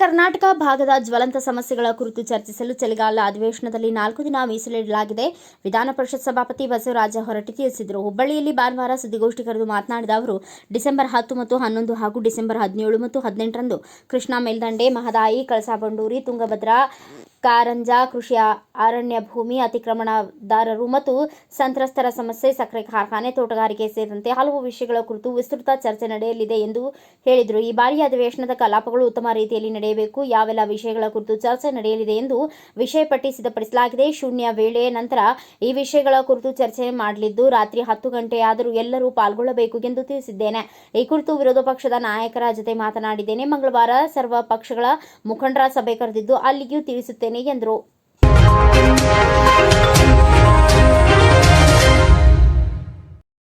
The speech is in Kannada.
ಕರ್ನಾಟಕ ಭಾಗದ ಜ್ವಲಂತ ಸಮಸ್ಯೆಗಳ ಕುರಿತು ಚರ್ಚಿಸಲು ಚಳಿಗಾಲ ಅಧಿವೇಶನದಲ್ಲಿ ನಾಲ್ಕು ದಿನ ಮೀಸಲಿಡಲಾಗಿದೆ. ವಿಧಾನ ಪರಿಷತ್ ಸಭಾಪತಿ ಬಸವರಾಜ ಹೊರಟ್ಟಿ ತಿಳಿಸಿದರು. ಹುಬ್ಬಳ್ಳಿಯಲ್ಲಿ ಭಾನುವಾರ ಸುದ್ದಿಗೋಷ್ಠಿ ಕರೆದು ಮಾತನಾಡಿದ ಅವರು, ಡಿಸೆಂಬರ್ ಹತ್ತು ಮತ್ತು ಹನ್ನೊಂದು ಹಾಗೂ ಡಿಸೆಂಬರ್ ಹದಿನೇಳು ಮತ್ತು ಹದಿನೆಂಟರಂದು ಕೃಷ್ಣಾ ಮೇಲ್ದಂಡೆ, ಮಹದಾಯಿ ಕಳಸಾಬಂಡೂರಿ ತುಂಗಭದ್ರಾ ಕಾರಂಜ, ಕೃಷಿ ಅರಣ್ಯ ಭೂಮಿ ಅತಿಕ್ರಮಣದಾರರು ಮತ್ತು ಸಂತ್ರಸ್ತರ ಸಮಸ್ಯೆ, ಸಕ್ಕರೆ ಕಾರ್ಖಾನೆ ತೋಟಗಾರಿಕೆ ಸೇರಿದಂತೆ ಹಲವು ವಿಷಯಗಳ ಕುರಿತು ವಿಸ್ತೃತ ಚರ್ಚೆ ನಡೆಯಲಿದೆ ಎಂದು ಹೇಳಿದರು. ಈ ಬಾರಿಯ ಅಧಿವೇಶನದ ಕಲಾಪಗಳು ಉತ್ತಮ ರೀತಿಯಲ್ಲಿ ನಡೆಯಬೇಕು. ಯಾವೆಲ್ಲ ವಿಷಯಗಳ ಕುರಿತು ಚರ್ಚೆ ನಡೆಯಲಿದೆ ಎಂದು ವಿಷಯ ಪಟ್ಟಿ ಸಿದ್ಧಪಡಿಸಲಾಗಿದೆ. ಶೂನ್ಯ ವೇಳೆ ನಂತರ ಈ ವಿಷಯಗಳ ಕುರಿತು ಚರ್ಚೆ ಮಾಡಲಿದ್ದು, ರಾತ್ರಿ ಹತ್ತು ಗಂಟೆಯಾದರೂ ಎಲ್ಲರೂ ಪಾಲ್ಗೊಳ್ಳಬೇಕು ಎಂದು ತಿಳಿಸಿದ್ದೇನೆ. ಈ ಕುರಿತು ವಿರೋಧ ಪಕ್ಷದ ನಾಯಕರ ಜೊತೆ ಮಾತನಾಡಿದ್ದೇನೆ. ಮಂಗಳವಾರ ಸರ್ವ ಪಕ್ಷಗಳ ಮುಖಂಡರ ಸಭೆ ಕರೆದಿದ್ದು, ಅಲ್ಲಿಯೂ ತಿಳಿಸುತ್ತೇನೆ. ಎಂದರು